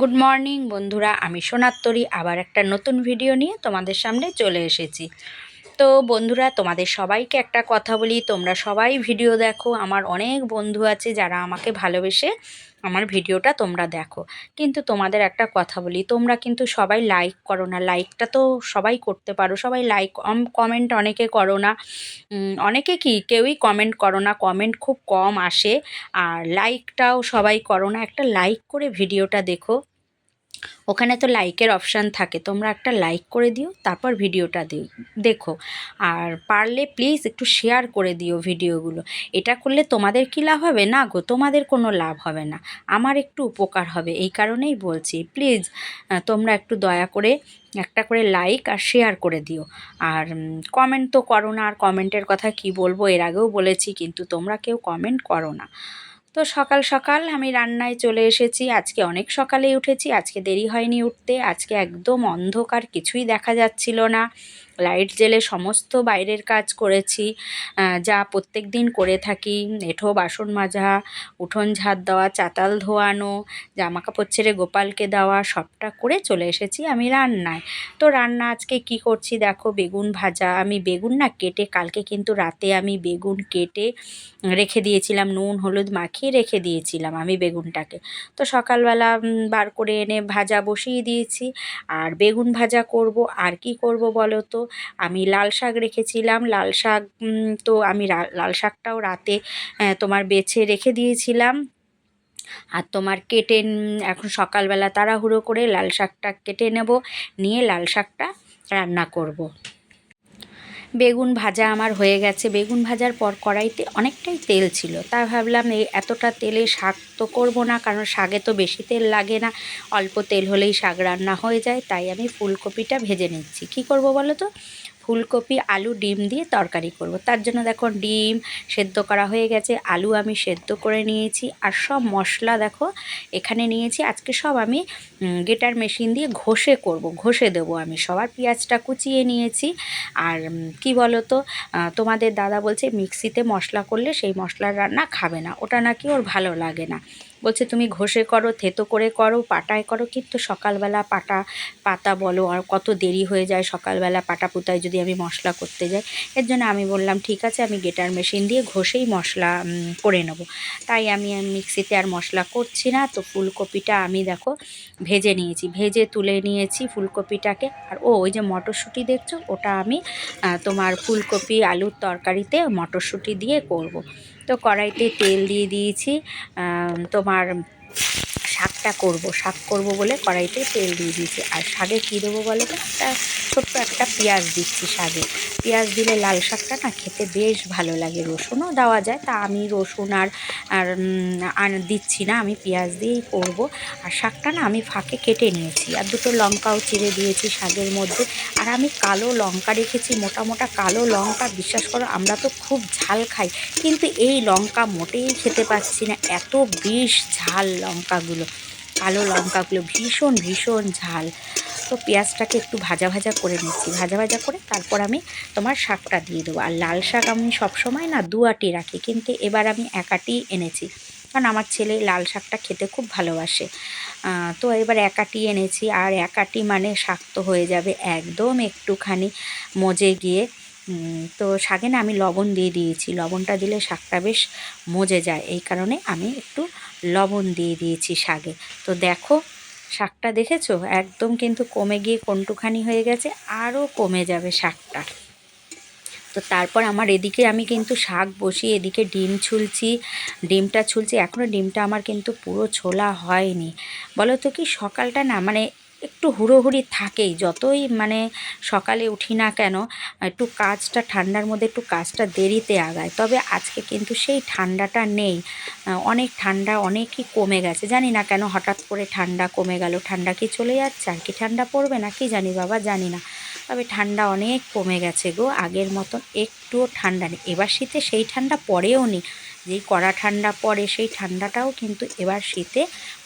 Good morning বন্ধুরা। আমি সোনাত্তরী। আবার একটা নতুন ভিডিও নিয়ে তোমাদের সামনে চলে এসেছি। তো বন্ধুরা, তোমাদের সবাইকে একটা কথা বলি। তোমরা সবাই ভিডিও দেখো। আমার অনেক বন্ধু আছে যারা আমাকে ভালোবেসে আমার ভিডিওটা তোমরা দেখো। কিন্তু তোমাদের একটা কথা বলি, তোমরা কিন্তু সবাই লাইক করো না। লাইকটা তো সবাই করতে পারো। সবাই লাইক কমেন্ট অনেকে করো না। অনেকে কি, কেউই কমেন্ট করো না। কমেন্ট খুব কম আসে। আর লাইকটাও সবাই করো না। একটা লাইক করে ভিডিওটা দেখো। ওখানে তো লাইকের অপশান থাকে। তোমরা একটা লাইক করে দিও, তারপর ভিডিওটা দিও। দেখো, আর পারলে প্লিজ একটু শেয়ার করে দিও ভিডিওগুলো এটা করলে তোমাদের কি লাভ হবে? না গো, তোমাদের কোনো লাভ হবে না। আমার একটু উপকার হবে, এই কারণেই বলছি। প্লিজ তোমরা একটু দয়া করে একটা করে লাইক আর শেয়ার করে দিও। আর কমেন্ট তো করো না। আর কমেন্টের কথা কি বলব? এর আগেও বলেছি, কিন্তু তোমরা কেউ কমেন্ট করো না। তো সকাল সকাল আমি রান্নায় চলে এসেছি। আজকে অনেক সকালে উঠেছি, আজকে দেরি হয়নি উঠতে, আজকে একদম অন্ধকার, কিছুই দেখা যাচ্ছিল না। লাইট জেলে সমস্ত বাইরের কাজ করেছি যা প্রত্যেক দিন করে থাকি। এঠো, বাসন মাজা, উঠোন ঝাড় দেওয়া, চাতাল ধোয়ানো জামা কাপড় ছেড়ে গোপালকে দেওয়া, সবটা করে চলে এসেছি আমি রান্নায়। তো রান্না আজকে কি করছি দেখো, বেগুন ভাজা। আমি বেগুন না কেটে, কালকে কিন্তু রাতে আমি বেগুন কেটে রেখে দিয়েছিলাম, নুন, হলুদ মাখিয়ে রেখে দিয়েছিলাম আমি বেগুনটাকে। তো সকালবেলা বার করে এনে ভাজা বসিয়ে দিয়েছি। আর বেগুন ভাজা করব, আর কি করব বলো তো? আমি লাল শাক রেখেছিলাম। লাল শাক তো আমি লাল শাকটাও রাতে তোমার বেছে রেখে দিয়েছিলাম। আর তোমার কেটে এখন সকালবেলা তাড়াহুড়ো করে লাল শাকটা কেটে নেব। নিয়ে লাল শাকটা রান্না করব। বেগুন ভাজা আমার হয়ে গেছে। বেগুন ভাজার পর কড়াইতে অনেকটাই তেল ছিল। তা ভাবলাম, এই এতটা তেলে শাক তো করব না, কারণ শাকে তো বেশি তেল লাগে না। অল্প তেল হলেই শাক রান্না হয়ে যায়, তাই আমি ফুলকপিটা ভেজে নিচ্ছি। কি করব বলো তো? ফুলকপি, আলু, ডিম দিয়ে তরকারি করব। তার জন্য দেখো ডিম সেদ্ধ করা হয়ে গেছে, আলু আমি সেদ্ধ করে নিয়েছি আর সব মশলা দেখো এখানে নিয়েছি। আজকে সব আমি গেটার মেশিন দিয়ে ঘষে করব, ঘষে দেবো আমি সবার পেঁয়াজটা কুচিয়ে নিয়েছি আর কি বলো তো তোমাদের দাদা বলছে মিক্সিতে মশলা করলে সেই মশলার রান্না খাবে না, ওটা নাকি ওর ভালো লাগে না। বলছে, তুমি ঘষে করো, থেতো করে করো, পাটায় করো। কিন্তু সকালবেলা পাটা, পাতা বলো, আর কত দেরি হয়ে যায় সকালবেলা পাটা পুতায় যদি আমি মশলা করতে যাই। এর জন্য আমি বললাম, ঠিক আছে, আমি গেটার মেশিন দিয়ে ঘষেই মশলা করে নেব। তাই আমি মিক্সিতে আর মশলা করছি না। তো ফুলকপিটা আমি দেখো ভেজে নিয়েছি, ভেজে তুলে নিয়েছি ফুলকপিটাকে। আর ও, ওই যে মটরশুঁটি দেখছ? ওটা আমি তোমার ফুলকপি, আলুর তরকারিতে মটরশুঁটি দিয়ে করব। তো কড়াইতে তেল দিয়ে দিয়েছি তোমার শাকটা করব, শাক করব বলে কড়াইতে তেল দিয়ে দিয়েছি। আর শাকে কী দেবো বলো তো? একটা ছোট্ট একটা পেঁয়াজ দিচ্ছি শাকে। পেঁয়াজ দিলে লাল শাকটা না খেতে বেশ ভালো লাগে। রসুনও দেওয়া যায়। তা আমি রসুন আর আর দিচ্ছি না। আমি পেঁয়াজ দিয়েই করব। আর শাকটা না আমি ফাঁকে কেটে নিয়েছি। আর দুটো লঙ্কাও চিড়ে দিয়েছি শাকের মধ্যে। আর আমি কালো লঙ্কা রেখেছি, মোটা মোটা কালো লঙ্কা। বিশ্বাস করো, আমরা তো খুব ঝাল খাই। কিন্তু এই লঙ্কা মোটেই খেতে পাচ্ছি না। এত বিষ ঝাল লঙ্কাগুলো। কালো লঙ্কাগুলো ভীষণ ভীষণ ঝাল। তো পেঁয়াজটাকে একটু ভাজা ভাজা করে নিচ্ছি। ভাজা ভাজা করে তারপর আমি তোমার শাকটা দিয়ে দেবো। আর লাল শাক আমি সবসময় না দু আটি রাখি, কিন্তু এবার আমি এক আটি এনেছি। কারণ আমার ছেলে লাল শাকটা খেতে খুব ভালোবাসে। তো এবার এক আটি এনেছি। আর এক আটি মানে শাক তো হয়ে যাবে একদম একটুখানি মজে গিয়ে তো শাকে না আমি লবণ দিয়ে দিয়েছি। লবণটা দিলে শাকটা বেশ মজে যায়। এই কারণে আমি একটু লবণ দিয়ে দিয়েছি শাকে। তো দেখো, শাকটা দেখেছ? একদম কিন্তু কমে গিয়ে কন্টুখানি হয়ে গেছে আরও কমে যাবে শাকটা। তো তারপর আমার এদিকে আমি কিন্তু শাক বসিয়ে এদিকে ডিম ছুলছি। ডিমটা ছুলছি এখনও ডিমটা আমার কিন্তু পুরো ছোলা হয়নি। বলো তো কি সকালটা না মানে একটু হুড়োহুড়ি থাকেই, যতই মানে সকালে উঠি না কেন, একটু কাজটা ঠান্ডার মধ্যে একটু কাজটা দেরিতে আগায়। তবে আজকে কিন্তু সেই ঠান্ডাটা নেই। অনেক ঠান্ডা, অনেকই কমে গেছে। জানি না কেন হঠাৎ করে ঠান্ডা কমে গেল। ঠান্ডা কি চলে যাচ্ছে? আর কি ঠান্ডা পড়বে না? কি জানি বাবা, জানি না। তবে ঠান্ডা অনেক কমে গেছে গো। আগের মতন একটুও ঠান্ডা নেই। এবার শীতে সেই ঠান্ডা পড়েও নেই যেই কড়া ঠান্ডা পড়ে সেই ঠান্ডাটাও কিন্তু এবার শীতে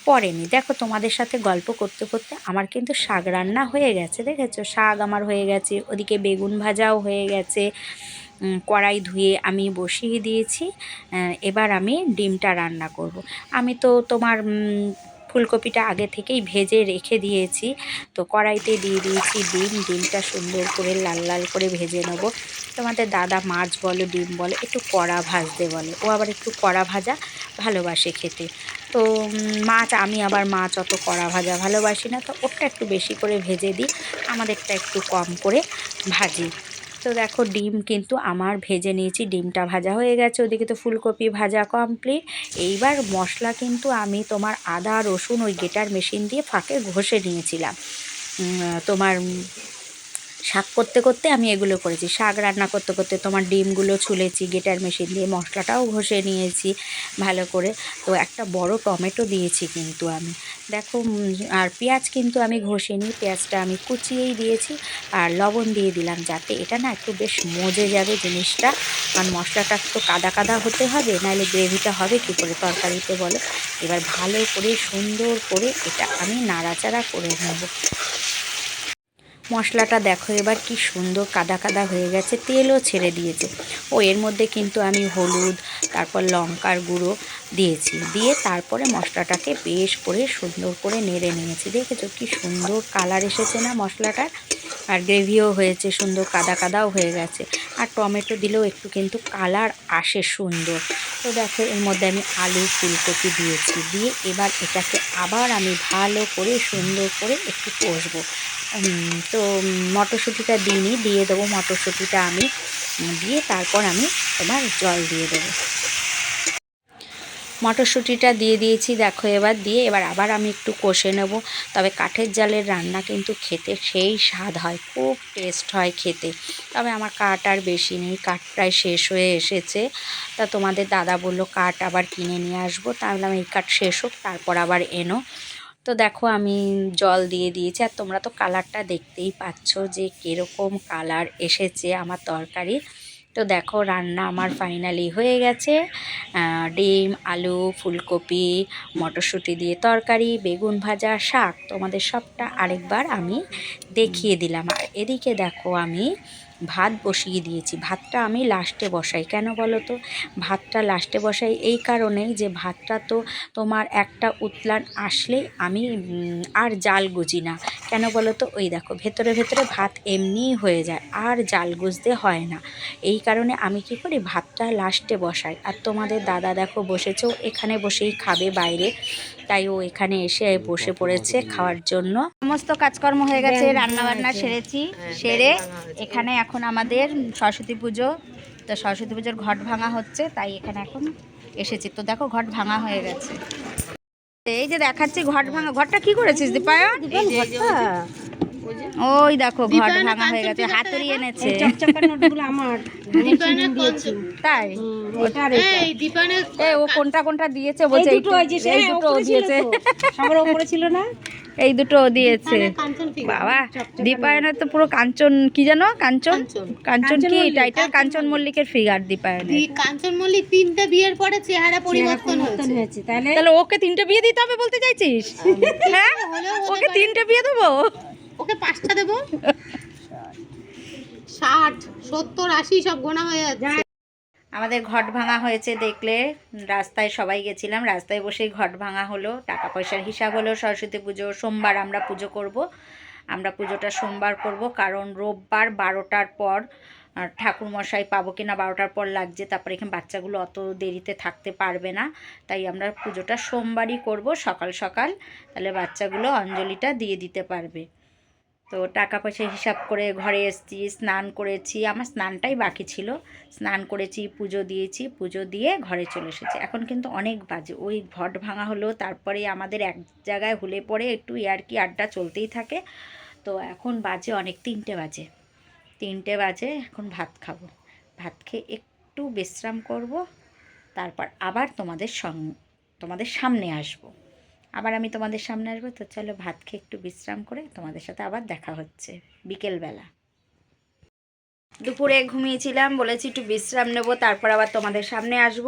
পড়েনি দেখো তোমাদের সাথে গল্প করতে করতে আমার কিন্তু শাক রান্না হয়ে গেছে, দেখেছ শাক আমার হয়ে গেছে, ওদিকে বেগুন ভাজাও হয়ে গেছে কড়াই ধুয়ে আমি বসিয়ে দিয়েছি এবার আমি ডিমটা রান্না করব। আমি তো তোমার ফুলকপিটা আগে থেকেই ভেজে রেখে দিয়েছি। তো কড়াইতে দিয়ে দিয়েছি ডিম। ডিমটা সুন্দর করে লাল লাল করে ভেজে নেব। তোমাদের দাদা মাছ বলো, ডিম বলো, একটু কড়া ভাজতে বলে। ও আবার একটু কড়া ভাজা ভালোবাসে খেতে। তো মাছ, আমি আবার মাছ অত কড়া ভাজা ভালোবাসি না। তো ওটা একটু বেশি করে ভেজে দিই। আমাদেরটা একটু কম করে ভাজি। তো দেখো ডিম কিন্তু আমার ভেজে নিয়েছি, ডিমটা ভাজা হয়ে গেছে, ওদিকে তো ফুলকপি ভাজা কমপ্লিট এইবার মশলা কিন্তু আমি তোমার আদা, রসুন ওই গেটার মেশিন দিয়ে ফাঁকে ঘষে নিয়েছিলাম। তোমার শাক করতে করতে আমি এগুলো করেছি। শাক রান্না করতে করতে তোমার ডিমগুলো ছুলেছি গেটার মেশিন দিয়ে মশলাটাও ঘষে নিয়েছি ভালো করে। তো একটা বড় টমেটো দিয়েছি কিন্তু আমি। দেখো আর পেঁয়াজ কিন্তু আমি ঘষে নিই পেঁয়াজটা আমি কুচিয়েই দিয়েছি আর লবণ দিয়ে দিলাম যাতে এটা না একটু বেশ মজে যাবে জিনিসটা। কারণ মশলাটা একটু কাদা কাদা হতে হবে, নাহলে গ্রেভিটা হবে কী করে তরকারিতে বলো। এবার ভালো করে সুন্দর করে এটা আমি নাড়াচাড়া করে নেব। মশলাটা দেখো, এবার কি সুন্দর কাদা কাদা হয়ে গেছে, তেলও ছেড়ে দিয়েছে। ও, এর মধ্যে কিন্তু আমি হলুদ, তারপর লঙ্কার গুঁড়ো দিয়েছি, দিয়ে তারপরে মশলাটাকে বেশ করে সুন্দর করে নেড়ে নিয়েছি। দেখেছ কি সুন্দর কালার এসেছে না মশলাটার? আর গ্রেভিও হয়েছে, সুন্দর কাদা কাদাও হয়ে গেছে। আর টমেটো দিলেও একটু কিন্তু কালার আসে সুন্দর। তো দেখো, এর মধ্যে আমি আলু ফুলকপি দিয়েছি, দিয়ে এবার এটাকে আবার আমি ভালো করে সুন্দর করে একটু কষবো। তো মটরশুঁটিটা দিইনি, দিয়ে দেবো মটরশুঁটিটা আমি দিয়ে তারপর আমি এবার জল দিয়ে দেবো। মটরশুঁটিটা দিয়ে দিয়েছি, দেখো এবার দিয়ে এবার আবার আমি একটু কষে নেব। তবে কাঠের জালের রান্না কিন্তু খেতে সেই স্বাদ হয়, খুব টেস্ট হয় খেতে। তবে আমার কাঠ আর বেশি নেই কাঠটাই শেষ হয়ে এসেছে। তা তোমাদের দাদা বলল কাঠ আবার কিনে নিয়ে আসব তাহলে আমি এই কাঠ শেষ হোক, তারপর আবার এনো। তো দেখো আমি জল দিয়ে দিয়েছি আর তোমরা তো কালারটা দেখতেই পাচ্ছ যে কীরকম কালার এসেছে আমার তরকারি। তো দেখো রান্না আমার ফাইনালি হয়ে গেছে। ডিম, আলু, ফুলকপি, মটরশুঁটি দিয়ে তরকারি, বেগুন ভাজা, শাক তোমাদের সবটা আরেকবার আমি দেখিয়ে দিলাম। আর এদিকে দেখো আমি ভাত বসিয়ে দিয়েছি। ভাতটা আমি লাস্টে বসাই। কেন বলো তো ভাতটা লাস্টে বসাই এই কারণেই যে ভাতটা তো তোমার একটা উতলান আসলেই আমি আর জাল গুজি না। কেন বলো তো ওই দেখো, ভেতরে ভেতরে ভাত এমনিই হয়ে যায়, আর জাল গুজতে হয় না। এই কারণে আমি কি করি? ভাতটা লাস্টে বসাই। আর তোমাদের দাদা দেখো বসেছে এখানে বসেই খাবে বাইরে। তাই ও এখানে এসে বসে পড়েছে খাওয়ার জন্য। সমস্ত কাজকর্ম হয়ে গেছে রান্না বান্না সেরেছি সেরে এখানে এখন আমাদের সরস্বতী পুজো। তো সরস্বতী পুজোর ঘট ভাঙা হচ্ছে তাই এখানে এখন এসেছি। তো দেখো ঘট ভাঙা হয়ে গেছে। এই যে দেখাচ্ছি ঘট ভাঙা ঘরটা কি করেছিস দীপায়ন ওই দেখো ঘট ভাঙা হয়ে গেছে হাতুড়ি এনেছে। তাই? ও কোনটা কোনটা দিয়েছে বলছে এই হ্যাঁ, দুটো দিয়েছে। সবার ওপরে ছিল না? এই দুটো দিয়েছে। কাঞ্চন বাবা দীপায়নের তো পুরো কাঞ্চন কি জানো? কাঞ্চন? কাঞ্চন। কাঞ্চন কি? টাইটেল কাঞ্চন মল্লিকের ফিগার দীপায়নের। কাঞ্চন মল্লিক তিনটে বিয়ের পরে চেহারা পরিবর্তন হয়েছে। তাহলে তাহলে ওকে তিনটে বিয়ে দিতে হবে বলতে চাইছিস? হ্যাঁ? ওকে। তিনটে বিয়ে দেবো? ওকে পাঁচটা দেবো। ষাট, সত্তর, আশি সব গোনা হয়ে যাচ্ছে। আমাদের ঘট ভাঙা হয়েছে দেখলে। রাস্তায় সবাই গেছিলাম, রাস্তায় বসেই ঘট ভাঙা হলো। টাকা পয়সার হিসাব হলো, সরস্বতী পুজো, সোমবার আমরা পুজো করব। আমরা পুজোটা সোমবার করব, কারণ রোববার বারোটার পর ঠাকুরমশাই পাবো কিনা বারোটার পর লাগছে। তারপরে এখানে বাচ্চাগুলো অত দেরিতে থাকতে পারবে না। তাই আমরা পুজোটা সোমবারই করব, সকাল সকাল। তাহলে বাচ্চাগুলো অঞ্জলিটা দিয়ে দিতে পারবে। তো টাকা পয়সা হিসাব করে ঘরে এসেছি, স্নান করেছি। আমার স্নানটাই বাকি ছিল। স্নান করেছি, পুজো দিয়েছি। পুজো দিয়ে ঘরে চলে এসেছি। এখন কিন্তু অনেক বাজে। ওই ঘট ভাঙা হলো, তারপরে আমাদের এক জায়গায় হলে পরে একটু ইয়ারকি আড্ডা চলতেই থাকে। তো এখন বাজে অনেক তিনটে বাজে। তিনটে বাজে, এখন ভাত খাব। ভাত খেয়ে একটু বিশ্রাম করব। তারপর আবার তোমাদের সং তোমাদের সামনে আসব। আবার আমি তোমাদের সামনে আসব, তো চলো ভাত খেয়ে একটু বিশ্রাম করে তোমাদের সাথে আবার দেখা হচ্ছে বিকেলবেলা। দুপুরে ঘুমিয়েছিলাম, বলেছি একটু বিশ্রাম নেব, তারপর আবার তোমাদের সামনে আসব।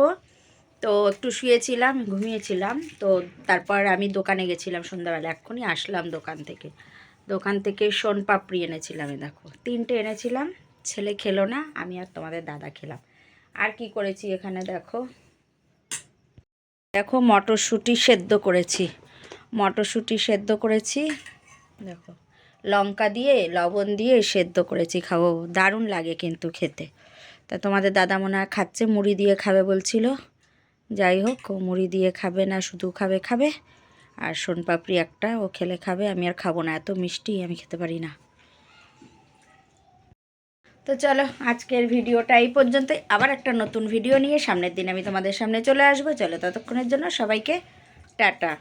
তো একটু শুয়েছিলাম, ঘুমিয়েছিলাম, তো তারপর আমি দোকানে গেছিলাম সন্ধ্যাবেলা, এক্ষুনি আসলাম দোকান থেকে। দোকান থেকে সোন পাপড়ি এনেছিলাম দেখো। তিনটে এনেছিলাম, ছেলে খেলো না, আমি আর তোমাদের দাদা খেলাম। আর কি করেছি এখানে দেখো? দেখো মটরশুঁটি সেদ্ধ করেছি। মটরশুঁটি সেদ্ধ করেছি। দেখো, লঙ্কা দিয়ে, লবণ দিয়ে সেদ্ধ করেছি, খাব। দারুণ লাগে কিন্তু খেতে। তা তোমাদের দাদা মনে হয় খাচ্ছে, মুড়ি দিয়ে খাবে বলছিল। যাই হোক, ও মুড়ি দিয়ে খাবে না, শুধু খাবে খাবে। আর সোনপাপড়ি একটা, ও খেলে খাবে, আমি আর খাব না, এত মিষ্টি, আমি খেতে পারি না। তো চলো, আজকের ভিডিওটা এই পর্যন্তই। আবার একটা নতুন ভিডিও নিয়ে সামনের দিন আমি তোমাদের সামনে চলে আসব। চলো, ততক্ষণের জন্য সবাইকে টাটা।